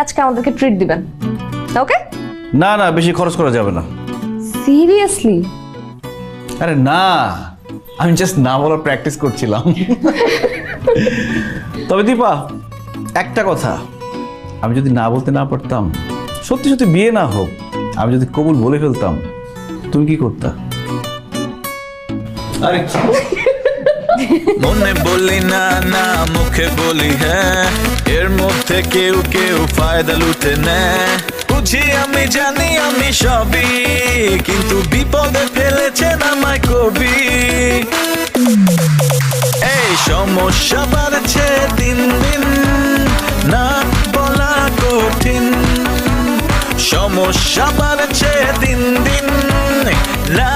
আজকে আমাদেরকে ট্রিট দিবেন। ওকে না না বেশি খরচ করা যাবে না। সিরিয়াসলি আরে না আমি জাস্ট না বলার প্র্যাকটিস করছিলাম। তবে দীপা একটা কথা আমি যদি না বলতে না পারতাম সত্যি সত্যি বিয়ে না হোক আমি যদি কবুল বলে ফেলতাম তুমি কি করতা? আরে মনে বলি, না না, মুখে বলি হ্যাঁ। এর মধ্যে কেউ কেউ ফায়দা লুটে নেয়। বুঝি আমি জানি আমি সবই, কিন্তু বিপদে ফেলেছেন আমায় কবি। এই সমস্যা বাড়ছে দিন দিন, না বলা কঠিন। সমস্যা বাড়ছে দিন দিন, না